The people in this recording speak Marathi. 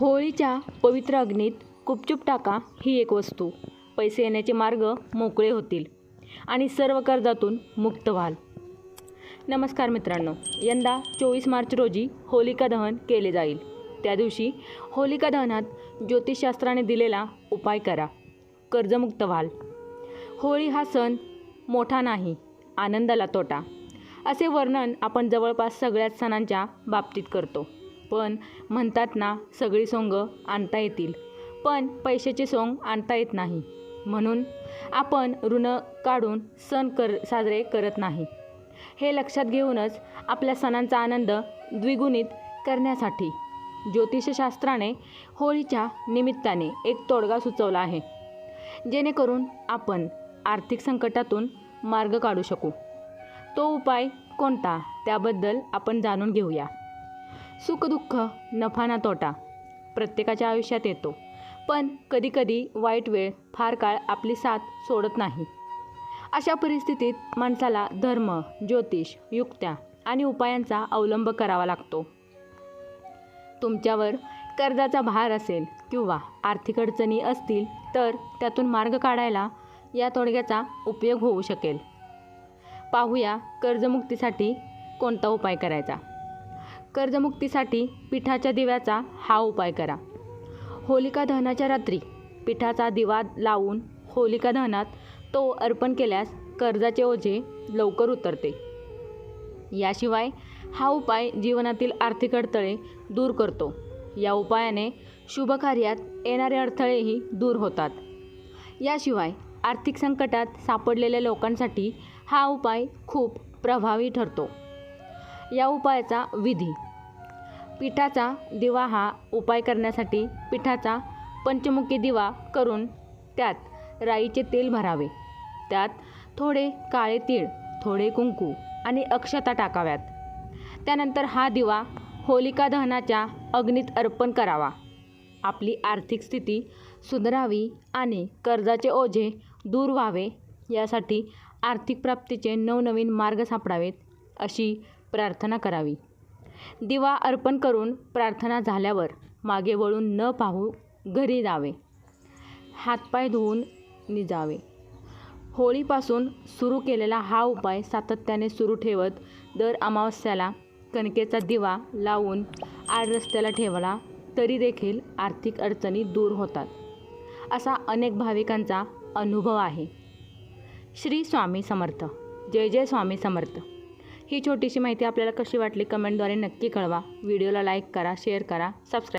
होळीच्या पवित्र अग्नीत गुपचूप टाका ही एक वस्तू. पैसे येण्याचे मार्ग मोकळे होतील आणि सर्व कर्जातून मुक्त व्हाल. नमस्कार मित्रांनो यंदा चोवीस मार्च रोजी होलिका दहन केले जाईल. त्या दिवशी होलिका दहनात ज्योतिषशास्त्राने दिलेला उपाय करा. कर्जमुक्त व्हाल. होळी हा सण मोठा नाही आनंदाला तोटा. असे वर्णन आपण जवळपास सगळ्याच सणांच्या बाबतीत करतो. पण म्हणतात ना सगळी सोंग आणता येतील. पण पैशाचे सोंग आणता येत नाही. म्हणून आपण ऋण काढून सण कर साजरे करत नाही. हे लक्षात घेऊनच आपल्या सणांचा आनंद द्विगुणित करण्यासाठी ज्योतिषशास्त्राने होळीच्या निमित्ताने एक तोडगा सुचवला आहे. जेणेकरून आपण आर्थिक संकटातून मार्ग काढू शकू. तो उपाय कोणता? त्याबद्दल आपण जाणून घेऊया. सुखदुःख नफा ना तोटा प्रत्येकाच्या आयुष्यात येतो. पण कधीकधी वाईट वेळ फार काळ आपली साथ सोडत नाही. अशा परिस्थितीत माणसाला धर्म ज्योतिष युक्त्या आणि उपायांचा अवलंब करावा लागतो. तुमच्यावर कर्जाचा भार असेल किंवा आर्थिक अडचणी असतील तर त्यातून मार्ग काढायला या तोडग्याचा उपयोग होऊ शकेल. पाहूया कर्जमुक्तीसाठी कोणता उपाय करायचा? कर्जमुक्तीसाठी पिठाच्या दिव्याचा हा उपाय करा. होलिका दहनाच्या रात्री पिठाचा दिवा लावून होलिका दहनात तो अर्पण केल्यास कर्जाचे ओझे लवकर उतरते. याशिवाय हा उपाय जीवनातील आर्थिक अडथळे दूर करतो. या उपायाने शुभ कार्यात येणारे अडथळेही दूर होतात. याशिवाय आर्थिक संकटात सापडलेल्या लोकांसाठी हा उपाय खूप प्रभावी ठरतो. या उपायाचा विधी पिठाचा दिवा हा उपाय करण्यासाठी पिठाचा पंचमुखी दिवा करून त्यात राईचे तेल भरावे. त्यात थोडे काळे तीळ थोडे कुंकू आणि अक्षता टाकाव्यात. त्यानंतर हा दिवा होलिका दहनाच्या अग्नीत अर्पण करावा. आपली आर्थिक स्थिती सुधारावी आणि कर्जाचे ओझे दूर व्हावे यासाठी आर्थिक प्राप्तीचे नवनवीन मार्ग सापडावेत अशी प्रार्थना करावी. दिवा अर्पण करून प्रार्थना झाल्यावर मागे वळून न पाहू घरी जावे. हातपाय धुवून निजावे. होळीपासून सुरू केलेला हा उपाय सातत्याने सुरू ठेवत दर अमावस्याला कणकेचा दिवा लावून आड रस्त्याला ठेवला तरी देखील आर्थिक अडचणी दूर होतात. असा अनेक भाविकांचा अनुभव आहे. श्री स्वामी समर्थ. जय जय स्वामी समर्थ. ही छोटीशी माहिती आपल्याला कशी वाटली कमेंटद्वारे नक्की कळवा. व्हिडिओला लाईक करा शेअर करा सबस्क्राईब